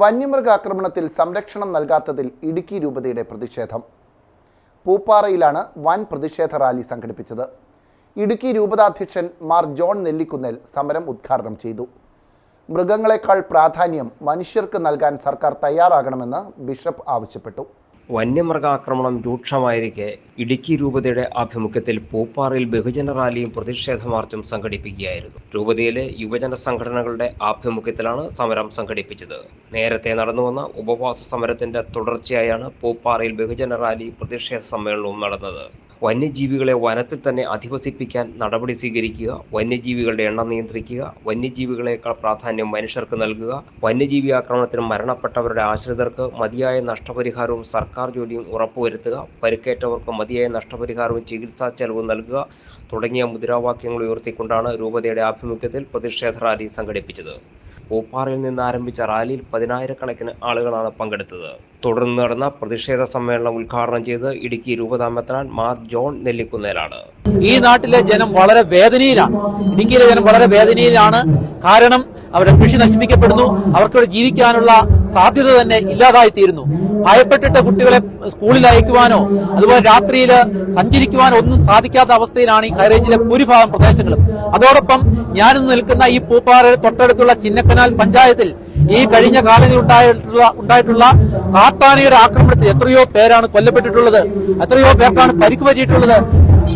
വന്യമൃഗാക്രമണത്തിൽ സംരക്ഷണം നൽകാത്തതിൽ ഇടുക്കി രൂപതയുടെ പ്രതിഷേധം. പൂപ്പാറയിലാണ് വൻ പ്രതിഷേധ റാലി സംഘടിപ്പിച്ചത്. ഇടുക്കി രൂപതാധ്യക്ഷൻ മാർ ജോൺ നെല്ലിക്കുന്നേൽ സമരം ഉദ്ഘാടനം ചെയ്തു. മൃഗങ്ങളെക്കാൾ പ്രാധാന്യം മനുഷ്യർക്ക് നൽകാൻ സർക്കാർ തയ്യാറാകണമെന്ന് ബിഷപ്പ് ആവശ്യപ്പെട്ടു. വന്യമൃഗാക്രമണം രൂക്ഷമായിരിക്കെ ഇടുക്കി രൂപതയുടെ ആഭിമുഖ്യത്തിൽ പൂപ്പാറയിൽ ബഹുജന റാലിയും പ്രതിഷേധ മാർച്ചും സംഘടിപ്പിക്കുകയായിരുന്നു. രൂപതയിലെ യുവജന സംഘടനകളുടെ ആഭിമുഖ്യത്തിലാണ് സമരം സംഘടിപ്പിച്ചത്. നേരത്തെ നടന്നുവന്ന ഉപവാസ സമരത്തിന്റെ തുടർച്ചയായാണ് പൂപ്പാറയിൽ ബഹുജന റാലി പ്രതിഷേധ സമ്മേളനവും നടന്നത്. വന്യജീവികളെ വനത്തിൽ തന്നെ അധിവസിപ്പിക്കാൻ നടപടി സ്വീകരിക്കുക വന്യജീവികളുടെ എണ്ണം നിയന്ത്രിക്കുക വന്യജീവികളെക്കാൾ പ്രാധാന്യം മനുഷ്യർക്ക് നൽകുക വന്യജീവി ആക്രമണത്തിന് മരണപ്പെട്ടവരുടെ ആശ്രിതർക്ക് മതിയായ നഷ്ടപരിഹാരവും സർക്കാർ ജോലിയും ഉറപ്പുവരുത്തുക പരിക്കേറ്റവർക്ക് മതിയായ നഷ്ടപരിഹാരവും ചികിത്സാ ചെലവും നൽകുക തുടങ്ങിയ മുദ്രാവാക്യങ്ങൾ ഉയർത്തിക്കൊണ്ടാണ് രൂപതയുടെ ആഭിമുഖ്യത്തിൽ പ്രതിഷേധ റാലി സംഘടിപ്പിച്ചത്. പൂപ്പാറയിൽ നിന്ന് ആരംഭിച്ച റാലിയിൽ പതിനായിരക്കണക്കിന് ആളുകളാണ് പങ്കെടുത്തത്. തുടർന്ന് നടന്ന പ്രതിഷേധ സമ്മേളനം ഉദ്ഘാടനം ചെയ്ത് ഇടുക്കി രൂപതാമത്തനാൻ മാർ ജോൺ നെല്ലിക്കുന്നേലാണ്. ഈ നാട്ടിലെ ജനം വളരെ വേദനയിലാണ്. ഇടുക്കിയിലെ ജനം വളരെ വേദനയിലാണ്. കാരണം അവരുടെ കൃഷി നശിപ്പിക്കപ്പെടുന്നു. അവർക്കിവിടെ ജീവിക്കാനുള്ള സാധ്യത തന്നെ ഇല്ലാതായി തീരുന്നു ഭയപ്പെട്ടിട്ട് കുട്ടികളെ സ്കൂളിൽ അയക്കുവാനോ അതുപോലെ രാത്രിയിൽ സഞ്ചരിക്കുവാനോ ഒന്നും സാധിക്കാത്ത അവസ്ഥയിലാണ് ഈ ഹൈറേഞ്ചിലെ ഭൂരിഭാഗം പ്രദേശങ്ങളും. അതോടൊപ്പം ഞാനിന്ന് നിൽക്കുന്ന ഈ പൂപ്പാറ തൊട്ടടുത്തുള്ള ചിന്നക്കനാൽ പഞ്ചായത്തിൽ ഈ കഴിഞ്ഞ കാലങ്ങളിൽ ഉണ്ടായിട്ടുള്ള ഉണ്ടായിട്ടുള്ള കാട്ടാനയുടെ ആക്രമണത്തിൽ എത്രയോ പേരാണ് കൊല്ലപ്പെട്ടിട്ടുള്ളത്. എത്രയോ പേർക്കാണ് പരിക്ക് പറ്റിയിട്ടുള്ളത്.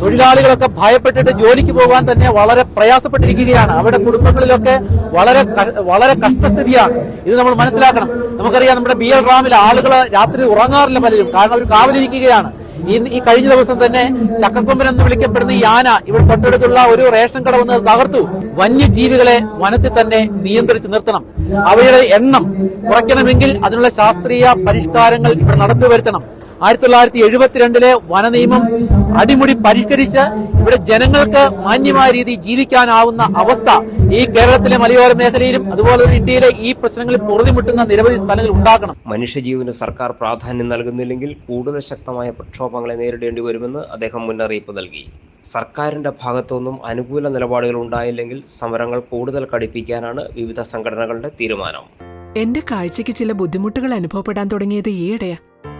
തൊഴിലാളികളൊക്കെ ഭയപ്പെട്ടിട്ട് ജോലിക്ക് പോകാൻ തന്നെ വളരെ പ്രയാസപ്പെട്ടിരിക്കുകയാണ്. അവരുടെ കുടുംബങ്ങളിലൊക്കെ വളരെ വളരെ കഷ്ടസ്ഥിതിയാണ് ഇത് നമ്മൾ മനസ്സിലാക്കണം. നമുക്കറിയാം നമ്മുടെ ബി എൽ റാമിൽ ആളുകൾ രാത്രി ഉറങ്ങാറില്ല പലരും. കാരണം അവർ കാവലിരിക്കുകയാണ്. ഈ കഴിഞ്ഞ ദിവസം തന്നെ ചക്കക്കൊമ്പൻ എന്ന് വിളിക്കപ്പെടുന്ന ഈ ആന ഇവിടെ തൊട്ടടുത്തുള്ള ഒരു റേഷൻ കട വന്ന് തകർത്തു. വന്യജീവികളെ വനത്തിൽ തന്നെ നിയന്ത്രിച്ച് നിർത്തണം. അവയുടെ എണ്ണം കുറയ്ക്കണമെങ്കിൽ അതിനുള്ള ശാസ്ത്രീയ പരിഷ്കാരങ്ങൾ ഇവിടെ നടത്തി വരുത്തണം ആയിരത്തി തൊള്ളായിരത്തി എഴുപത്തിരണ്ടിലെ വനനിയമം അടിമുടി പരിഷ്കരിച്ച് ഇവിടെ ജനങ്ങൾക്ക് മാന്യമായ രീതിയിൽ ജീവിക്കാനാവുന്ന അവസ്ഥ ഈ കേരളത്തിലെ മലയോര മേഖലയിലും അതുപോലെ തന്നെ ഇന്ത്യയിലെ ഈ പ്രശ്നങ്ങളിൽ പൊറുതിമുട്ടുന്ന നിരവധി സ്ഥലങ്ങൾ ഉണ്ടാക്കണം മനുഷ്യജീവന് സർക്കാർ പ്രാധാന്യം നൽകുന്നില്ലെങ്കിൽ കൂടുതൽ ശക്തമായ പ്രക്ഷോഭങ്ങളെ നേരിടേണ്ടി വരുമെന്ന് അദ്ദേഹം മുന്നറിയിപ്പ് നൽകി. സർക്കാരിന്റെ ഭാഗത്തുനിന്നും അനുകൂല നിലപാടുകൾ ഉണ്ടായില്ലെങ്കിൽ സമരങ്ങൾ കൂടുതൽ കടുപ്പിക്കാനാണ് വിവിധ സംഘടനകളുടെ തീരുമാനം. എന്റെ കാഴ്ചയ്ക്ക് ചില ബുദ്ധിമുട്ടുകൾ അനുഭവപ്പെടാൻ തുടങ്ങിയത് ഈയിടെയാ.